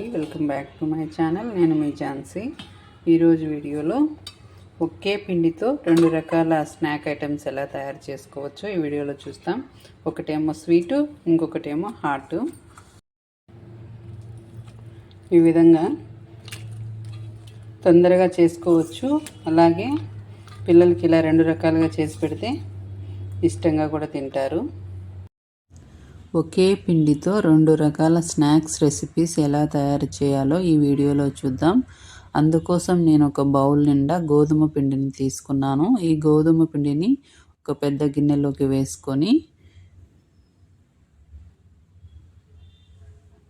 అండి. Welcome back to my channel. నేను మీ ఝాన్సీ. ఈరోజు వీడియోలో ఒకే పిండితో రెండు రకాల స్నాక్ ఐటమ్స్ ఎలా తయారు చేసుకోవచ్చో ఈ వీడియోలో చూస్తాం. ఒకటేమో స్వీటు ఇంకొకటేమో హాట్. ఈ విధంగా తొందరగా చేసుకోవచ్చు. అలాగే పిల్లలకి ఇలా రెండు రకాలుగా చేసి పెడితే ఇష్టంగా కూడా తింటారు. ఒకే పిండితో రెండు రకాల స్నాక్స్ రెసిపీస్ ఎలా తయారు చేయాలో ఈ వీడియోలో చూద్దాం. అందుకోసం నేను ఒక బౌల్ నిండా గోధుమ పిండిని తీసుకున్నాను. ఈ గోధుమ పిండిని ఒక పెద్ద గిన్నెలోకి వేసుకొని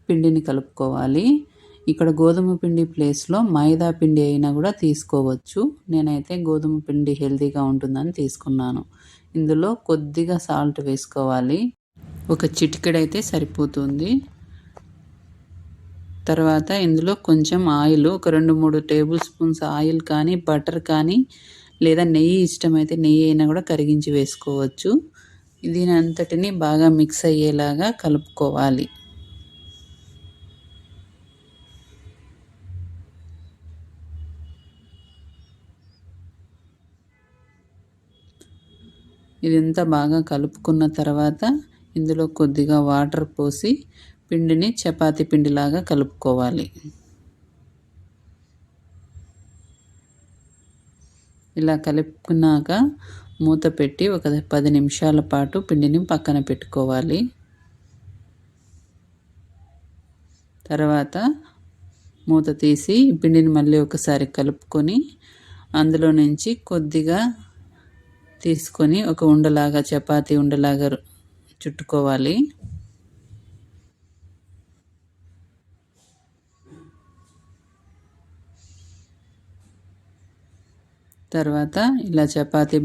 పిండిని కలుపుకోవాలి. ఇక్కడ గోధుమ పిండి ప్లేస్లో మైదా పిండి అయినా కూడా తీసుకోవచ్చు. నేనైతే గోధుమ పిండి హెల్తీగా ఉంటుందని తీసుకున్నాను. ఇందులో కొద్దిగా సాల్ట్ వేసుకోవాలి. ఒక చిటికెడైతే సరిపోతుంది. తర్వాత ఇందులో కొంచెం ఆయిల్ ఒక రెండు మూడు టేబుల్ స్పూన్స్ ఆయిల్ కానీ బటర్ కానీ లేదా నెయ్యి ఇష్టమైతే నెయ్యి అయినా కూడా కరిగించి వేసుకోవచ్చు. దీని అంతటిని బాగా మిక్స్ అయ్యేలాగా కలుపుకోవాలి. ఇదంతా బాగా కలుపుకున్న తర్వాత ఇందులో కొద్దిగా వాటర్ పోసి పిండిని చపాతీ పిండిలాగా కలుపుకోవాలి. ఇలా కలుపుకున్నాక మూత పెట్టి ఒక పది నిమిషాల పాటు పిండిని పక్కన పెట్టుకోవాలి. తర్వాత మూత తీసి పిండిని మళ్ళీ ఒకసారి కలుపుకొని అందులో నుంచి కొద్దిగా తీసుకొని ఒక ఉండలాగా చపాతీ ఉండలాగా చుట్టుకోవాలి. తర్వాత ఇలా చపాతి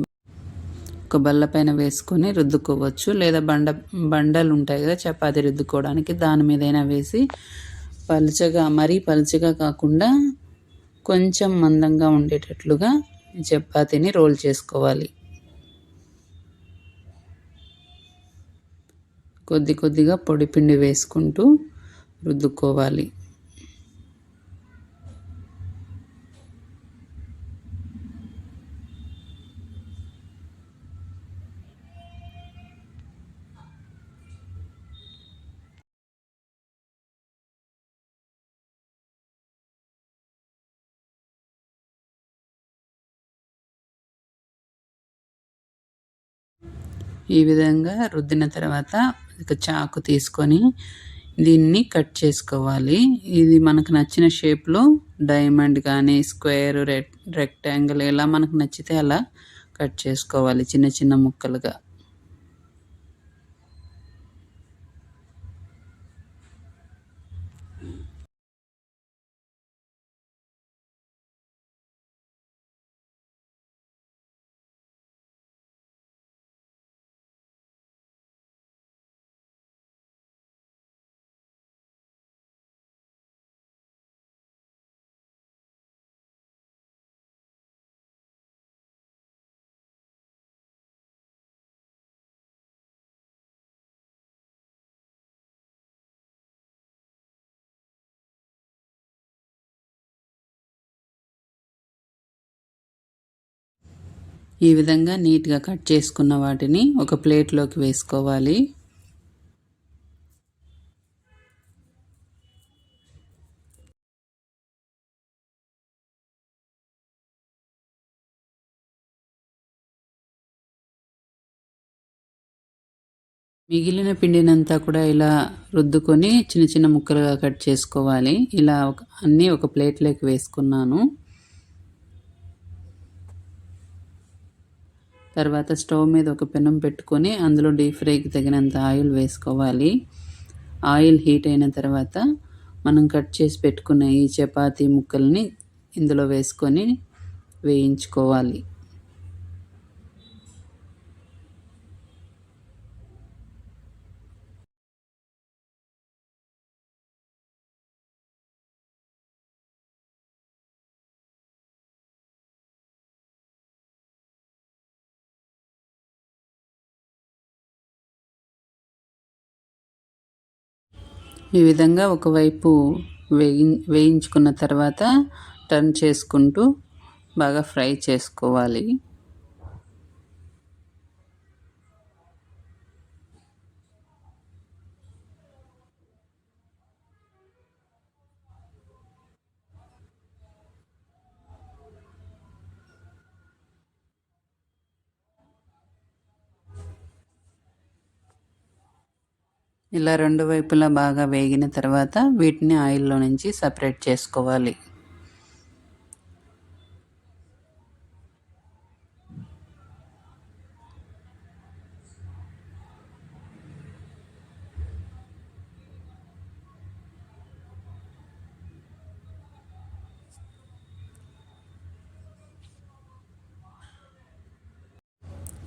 ఒక బల్ల పైన వేసుకొని రుద్దుకోవచ్చు. లేదా బండ బండలు ఉంటాయి కదా చపాతి రుద్దుకోవడానికి దాని మీదైనా వేసి పలుచగా మరీ పలుచగా కాకుండా కొంచెం మందంగా ఉండేటట్లుగా చపాతీని రోల్ చేసుకోవాలి. కొద్ది కొద్దిగా పొడి పిండి వేసుకుంటూ రుద్దుకోవాలి. ఈ విధంగా రుద్దిన తర్వాత ఒక చాకు తీసుకొని దీన్ని కట్ చేసుకోవాలి. ఇది మనకు నచ్చిన షేప్లో డైమండ్ కానీ స్క్వేర్ రెక్ రెక్టాంగిల్ ఎలా మనకు నచ్చితే అలా కట్ చేసుకోవాలి చిన్న చిన్న ముక్కలుగా. ఈ విధంగా నీట్గా కట్ చేసుకున్న వాటిని ఒక ప్లేట్లోకి వేసుకోవాలి. మిగిలిన పిండినంతా కూడా ఇలా రుద్దుకొని చిన్న చిన్న ముక్కలుగా కట్ చేసుకోవాలి. ఇలా అన్నీ ఒక ప్లేట్లోకి వేసుకున్నాను. తర్వాత స్టవ్ మీద ఒక పెనం పెట్టుకొని అందులో డీప్ ఫ్రైకి తగినంత ఆయిల్ వేసుకోవాలి. ఆయిల్ హీట్ అయిన తర్వాత మనం కట్ చేసి పెట్టుకున్న ఈ చపాతీ ముక్కల్ని ఇందులో వేసుకొని వేయించుకోవాలి. ఈ విధంగా ఒకవైపు వేయి వేయించుకున్న తర్వాత టర్న్ చేసుకుంటూ బాగా ఫ్రై చేసుకోవాలి. ఇలా రెండు వైపులా బాగా వేగిన తర్వాత వీటిని ఆయిల్లో నుంచి సపరేట్ చేసుకోవాలి.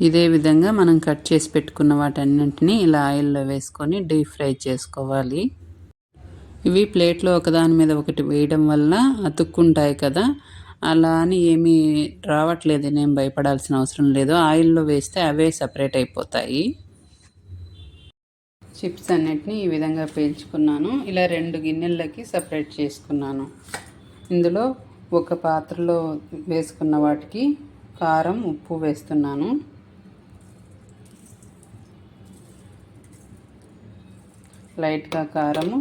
ఇదే విధంగా మనం కట్ చేసి పెట్టుకున్న వాటన్నింటినీ ఇలా ఆయిల్లో వేసుకొని డీప్ ఫ్రై చేసుకోవాలి. ఇవి ప్లేట్లో ఒకదాని మీద ఒకటి వేయడం వల్ల అతుక్కుంటాయి కదా. అలా అని ఏమీ రావట్లేదు. నేను భయపడాల్సిన అవసరం లేదు. ఆయిల్లో వేస్తే అవే సపరేట్ అయిపోతాయి. చిప్స్ అన్నిటిని ఈ విధంగా పేల్చుకున్నాను. ఇలా రెండు గిన్నెలకి సపరేట్ చేసుకున్నాను. ఇందులో ఒక పాత్రలో వేసుకున్న వాటికి కారం ఉప్పు వేస్తున్నాను. లైట్గా కారము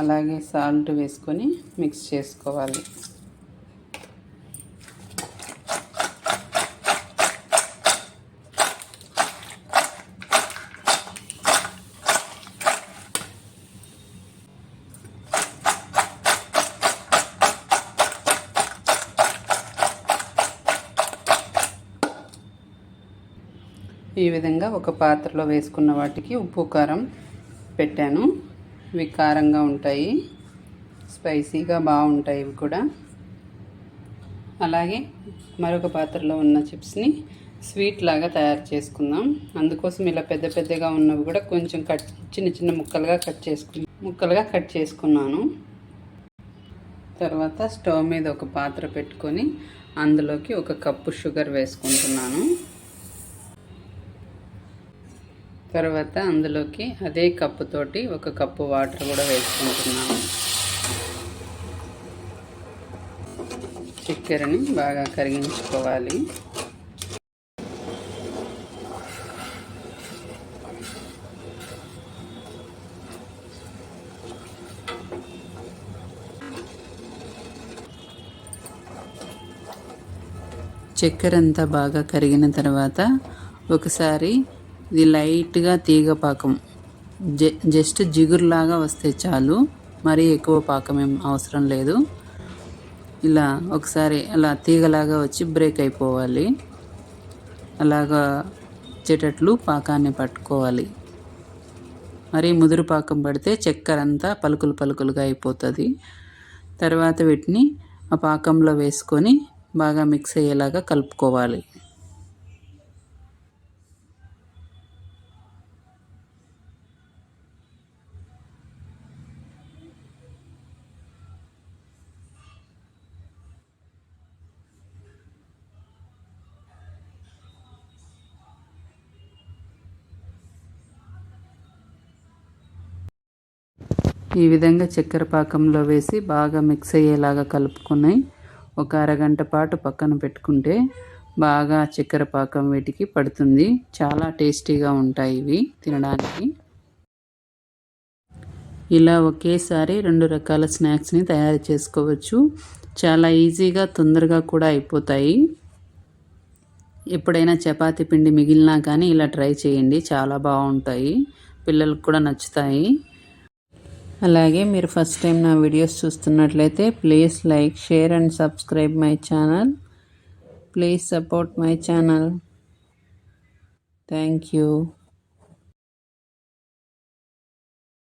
అలాగే సాల్ట్ వేసుకొని మిక్స్ చేసుకోవాలి. ఈ విధంగా ఒక పాత్రలో వేసుకున్న వాటికి ఉప్పు కారం పెట్టాను. ఇవి కారంగా ఉంటాయి. స్పైసీగా బాగుంటాయి ఇవి కూడా. అలాగే మరొక పాత్రలో ఉన్న చిప్స్ని స్వీట్ లాగా తయారు చేసుకుందాం. అందుకోసం ఇలా పెద్ద పెద్దగా ఉన్నవి కూడా కొంచెం కట్ చిన్న చిన్న ముక్కలుగా కట్ చేసుకు ముక్కలుగా కట్ చేసుకున్నాను. తర్వాత స్టవ్ మీద ఒక పాత్ర పెట్టుకొని అందులోకి ఒక కప్పు షుగర్ వేసుకుంటున్నాను. తర్వాత అందులోకి అదే కప్పుతోటి ఒక కప్పు వాటర్ కూడా వేసుకుంటున్నాను చక్కెరని బాగా కరిగించుకోవాలి. చక్కెర అంతా బాగా కరిగిన తర్వాత ఒకసారి ఇది లైట్గా తీగ పాకం. జస్ట్ జిగురులాగా వస్తే చాలు. మరీ ఎక్కువ పాకం ఏం అవసరం లేదు. ఇలా ఒకసారి అలా తీగలాగా వచ్చి బ్రేక్ అయిపోవాలి. అలాగా వచ్చేటట్లు పాకాన్ని పట్టుకోవాలి. మరీ ముదురు పాకం పడితే చక్కెర అంతా పలుకులు పలుకులుగా అయిపోతుంది. తర్వాత వీటిని ఆ పాకంలో వేసుకొని బాగా మిక్స్ అయ్యేలాగా కలుపుకోవాలి. ఈ విధంగా చక్కెర పాకంలో వేసి బాగా మిక్స్ అయ్యేలాగా కలుపుకొని ఒక అరగంట పాటు పక్కన పెట్టుకుంటే బాగా చక్కెర పాకం వీటికి పడుతుంది. చాలా టేస్టీగా ఉంటాయి ఇవి తినడానికి. ఇలా ఒకేసారి రెండు రకాల స్నాక్స్ని తయారు చేసుకోవచ్చు. చాలా ఈజీగా తొందరగా కూడా అయిపోతాయి. ఎప్పుడైనా చపాతీ పిండి మిగిలినా కానీ ఇలా ట్రై చేయండి. చాలా బాగుంటాయి. పిల్లలకు కూడా నచ్చుతాయి. అలాగే మీరు ఫస్ట్ టైం నా వీడియోస్ చూస్తున్నట్లయితే please like share and subscribe my channel. Please support my channel. Thank you.